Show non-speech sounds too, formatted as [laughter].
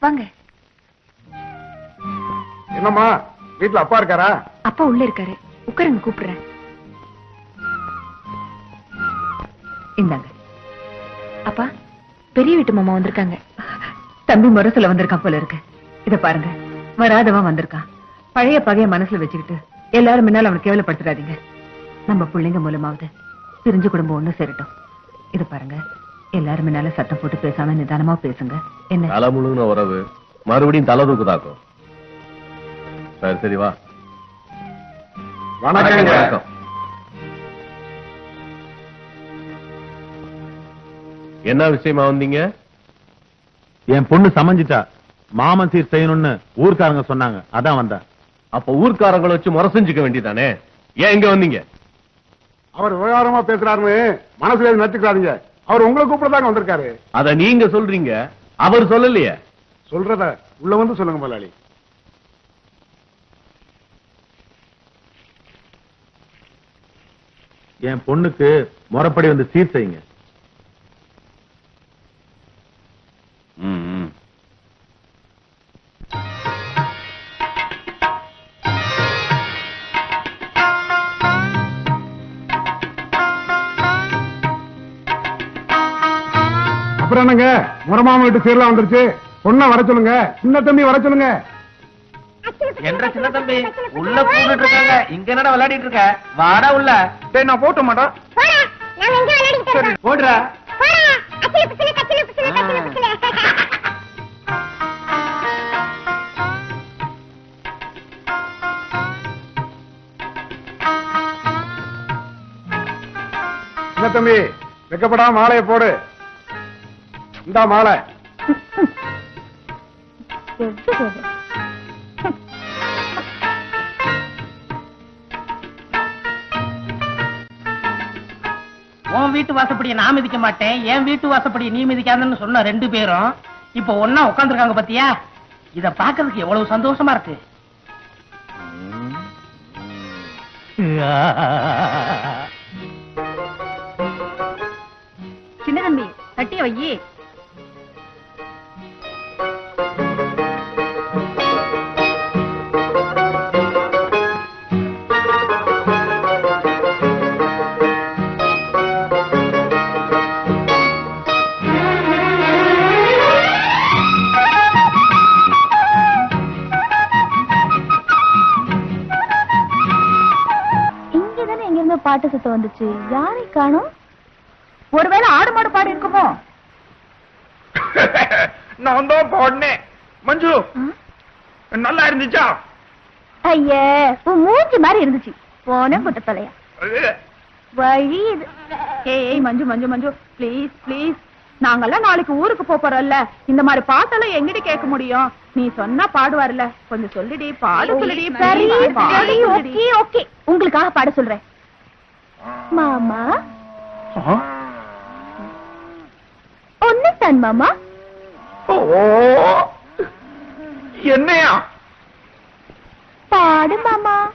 வாங்க. என்னம்மா வீட்டுல அப்பா இருக்காரா? அப்பா உள்ள இருக்காரு. உட்காருங்க கூப்பிடுறேன். இந்தாங்க. அப்பா பெரிய வீட்டு மாமா வந்திருக்காங்க. தம்பி முரசுல வந்திருக்கான் போல இருக்கு. இத பாருங்க. வராதவன் வந்திருக்கான். பழைய பகைய மனசுல வச்சுக்கிட்டு எல்லாரும் முன்னால அவனை கேவலப்படுத்துறாதீங்க நம்ம பிள்ளைங்க மூலமாவது பிரிஞ்சு குடும்பம் ஒண்ணு சேரட்டும். இது பாருங்க. எல்லாரும் முன்னால சத்தம் போட்டு பேசாம நிதானமா பேசுங்க. என்ன? தலை முழுங்கின உறவு மறுபடியும் தலை தூக்குதாக்கும். சரி சரி வா. வணக்கம் என்ன விஷயமா வந்தீங்க? என் பொண்ணு சமைஞ்சிட்டா. மாமன் சீர் செய்யணும்னு ஊர்க்காரங்க சொன்னாங்க. அதான் வந்தேன். அப்ப ஊர்க்காரங்களை வச்சு முறை செஞ்சுக்க வேண்டியதானே? ஏன் இங்க வந்தீங்க? அவர் விவகாரமா பேசுறாருன்னு மனசுல எதுவும் நினைச்சுக்காதீங்க அவர் உங்களை கூப்பிடதாங்க வந்திருக்காரு. அத நீங்க சொல்றீங்க அவர் சொல்லலையே. சொல்றத உள்ள வந்து சொல்லுங்க முதலாளி. என் பொண்ணுக்கு முறைப்படி வந்து சீர் செய்யுங்க. அப்புறம் என்னங்க? முறமாம வீட்டு சீரெல்லாம் வந்துருச்சு. பொண்ணை வர சொல்லுங்க. சின்ன தம்பி வர சொல்லுங்க. என்ற சின்ன தம்பி உள்ள இருக்காங்க. இங்க என்னடா விளையாடிட்டு இருக்க? வாடா உள்ள. சரி நான் போட்ட மாட்டோம் போடுறா. தம்பி வெக்கப்படாம மாலையை போடு. இந்தா மாலை. உன் வீட்டு வாசப்படியை நான் மிதிக்க மாட்டேன். என் வீட்டு வாசப்படியை நீ மிதிக்காதன்னு சொன்ன ரெண்டு பேரும் இப்ப ஒன்னா உட்காந்துருக்காங்க பாத்தியா? இத பாக்குறதுக்கு எவ்வளவு சந்தோஷமா இருக்கு. சின்ன தம்பி தட்டிய வையி. பாட்டு சத்தம் வந்துச்சு. யாரை காணோம்? ஒருவேளை ஆடு மாடு பாடி இருக்குமோ? [laughs] நான் தான் போடனேன். மஞ்சு நல்லா இருந்துச்சா? ஐயே உன் மூஞ்சி மாதிரி இருந்துச்சு. போன குட்ட தலையா வழி இது. ஏய் மஞ்சு மஞ்சு மஞ்சு. ப்ளீஸ் ப்ளீஸ் நாங்கெல்லாம் நாளைக்கு ஊருக்கு போறோம்ல. இந்த மாதிரி பாட்டெல்லாம் எங்கிட்ட கேட்க முடியும்? நீ சொன்னா பாடுவார்ல கொஞ்சம் சொல்லுடி பாடு சொல்லுடி. Okay okay. உங்களுக்காக பாட சொல்றேன். மாமா? ஒன்னு தான் மாமா. என்னையா? பாடு மாமா.